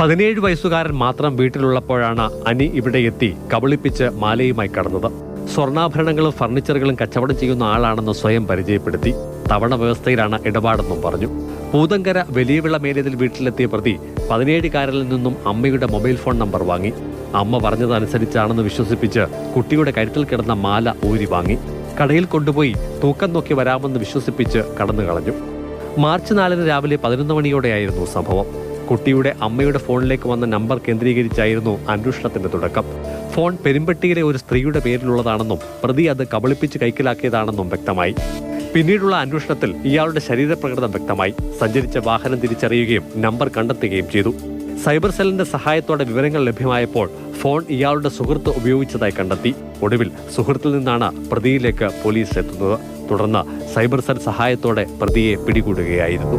പതിനേഴ് വയസ്സുകാരൻ മാത്രം വീട്ടിലുള്ളപ്പോഴാണ് അനി ഇവിടെ എത്തി കബളിപ്പിച്ച് മാലയുമായി കടന്നത്. സ്വർണാഭരണങ്ങളും ഫർണിച്ചറുകളും കച്ചവടം ചെയ്യുന്ന ആളാണെന്ന് സ്വയം പരിചയപ്പെടുത്തി. തവണ വ്യവസ്ഥയിലാണ് ഇടപാടെന്നും പറഞ്ഞു. പൂതങ്കര വലിയ മേലേതിൽ വീട്ടിലെത്തിയ പ്രതി പതിനേഴുകാരിൽ നിന്നും അമ്മയുടെ മൊബൈൽ ഫോൺ നമ്പർ വാങ്ങി. അമ്മ പറഞ്ഞതനുസരിച്ചാണെന്ന് വിശ്വസിപ്പിച്ച് കുട്ടിയുടെ കഴുത്തിൽ കിടന്ന മാല ഊരി വാങ്ങി. കടയിൽ കൊണ്ടുപോയി തൂക്കം നോക്കി വരാമെന്ന് വിശ്വസിപ്പിച്ച് കടന്നു കളഞ്ഞു മാർച്ച് നാലിന് രാവിലെ പതിനൊന്ന് മണിയോടെയായിരുന്നു സംഭവം. കുട്ടിയുടെ അമ്മയുടെ ഫോണിലേക്ക് വന്ന നമ്പർ കേന്ദ്രീകരിച്ചായിരുന്നു അന്വേഷണത്തിന്റെ തുടക്കം. ഫോൺ പെരുമ്പട്ടിയിലെ ഒരു സ്ത്രീയുടെ പേരിലുള്ളതാണെന്നും പ്രതി അത് കബളിപ്പിച്ച് കൈക്കലാക്കിയതാണെന്നും വ്യക്തമായി. പിന്നീടുള്ള അന്വേഷണത്തിൽ ഇയാളുടെ ശരീരപ്രകടനം വ്യക്തമായി. സഞ്ചരിച്ച വാഹനം തിരിച്ചറിയുകയും നമ്പർ കണ്ടെത്തുകയും ചെയ്തു. സൈബർ സെല്ലിന്റെ സഹായത്തോടെ വിവരങ്ങൾ ലഭ്യമായപ്പോൾ ഫോൺ ഇയാളുടെ സുഹൃത്ത് ഉപയോഗിച്ചതായി കണ്ടെത്തി. ഒടുവിൽ സുഹൃത്തിൽ നിന്നാണ് പ്രതിയിലേക്ക് പോലീസ് എത്തുന്നത്. തുടർന്ന് സൈബർ സെൽ സഹായത്തോടെ പ്രതിയെ പിടികൂടുകയായിരുന്നു.